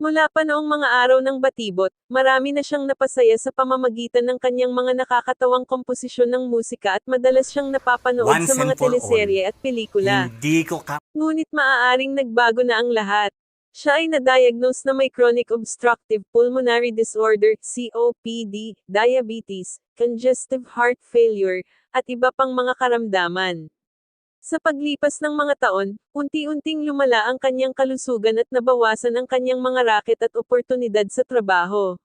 Mula pa noong mga araw ng batibot, marami na siyang napasaya sa pamamagitan ng kanyang mga nakakatawang komposisyon ng musika at madalas siyang napapanood Once sa mga all, teleserye at pelikula. Hindi ko ka... Ngunit maaaring nagbago na ang lahat. Siya ay na-diagnose na may chronic obstructive pulmonary disorder, COPD, diabetes, congestive heart failure, at iba pang mga karamdaman. Sa paglipas ng mga taon, unti-unting lumala ang kanyang kalusugan at nabawasan ang kanyang mga raket at oportunidad sa trabaho.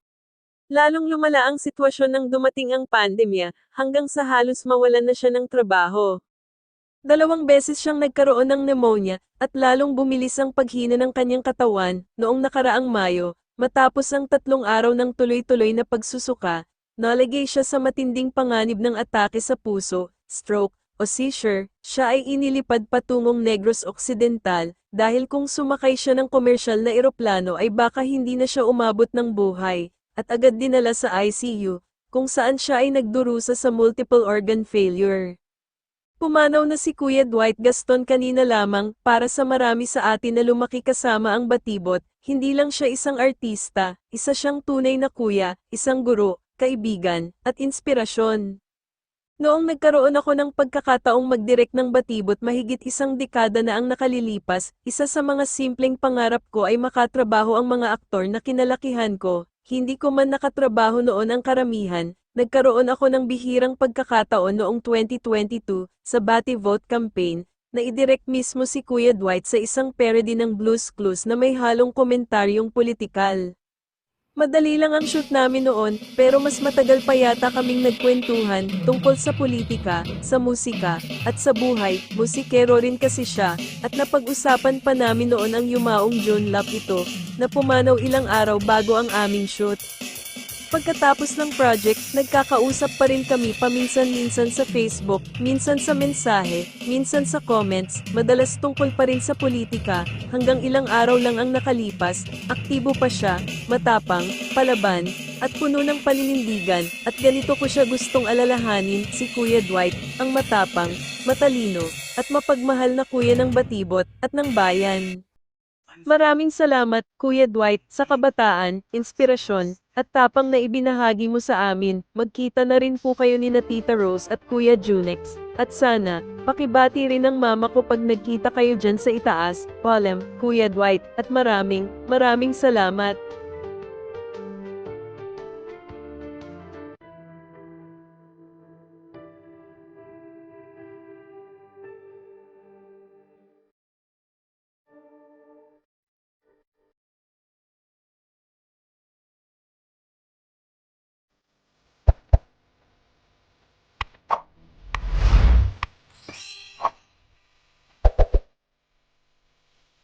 Lalong lumala ang sitwasyon nang dumating ang pandemya, hanggang sa halos mawalan na siya ng trabaho. Dalawang beses siyang nagkaroon ng pneumonia, at lalong bumilis ang paghina ng kanyang katawan, noong nakaraang Mayo, matapos ang tatlong araw ng tuloy-tuloy na pagsusuka, nalagay siya sa matinding panganib ng atake sa puso, stroke, o seizure, siya ay inilipad patungong Negros Occidental, dahil kung sumakay siya ng komersyal na eroplano ay baka hindi na siya umabot ng buhay, at agad dinala sa ICU, kung saan siya ay nagdurusa sa multiple organ failure. Pumanaw na si Kuya Dwight Gaston kanina lamang, para sa marami sa atin na lumaki kasama ang batibot, hindi lang siya isang artista, isa siyang tunay na kuya, isang guro, kaibigan, at inspirasyon. Noong nagkaroon ako ng pagkakataong magdirect ng batibot mahigit isang dekada na ang nakalilipas, isa sa mga simpleng pangarap ko ay makatrabaho ang mga aktor na kinalakihan ko, hindi ko man nakatrabaho noon ang karamihan, nagkaroon ako ng bihirang pagkakataon noong 2022, sa Bati Vote Campaign, na idirect mismo si Kuya Dwight sa isang parody ng Blues Clues na may halong komentaryong politikal. Madali lang ang shoot namin noon, pero mas matagal pa yata kaming nagkwentuhan tungkol sa politika, sa musika, at sa buhay, musikero rin kasi siya, at napag-usapan pa namin noon ang yumaong June Lap ito, na pumanaw ilang araw bago ang aming shoot. Pagkatapos ng project, nagkakausap pa rin kami paminsan-minsan sa Facebook, minsan sa mensahe, minsan sa comments, madalas tungkol pa rin sa politika, hanggang ilang araw lang ang nakalipas, aktibo pa siya, matapang, palaban, at puno ng paninindigan, at ganito ko siya gustong alalahanin, si Kuya Dwight, ang matapang, matalino, at mapagmahal na kuya ng batibot, at ng bayan. Maraming salamat, Kuya Dwight, sa kabataan, inspirasyon, at tapang na ibinahagi mo sa amin. Magkita na rin po kayo ni na Tita Rose at Kuya Junex. At sana, pakibati rin ng mama ko pag nagkita kayo dyan sa itaas, Palem, Kuya Dwight, at maraming, maraming salamat.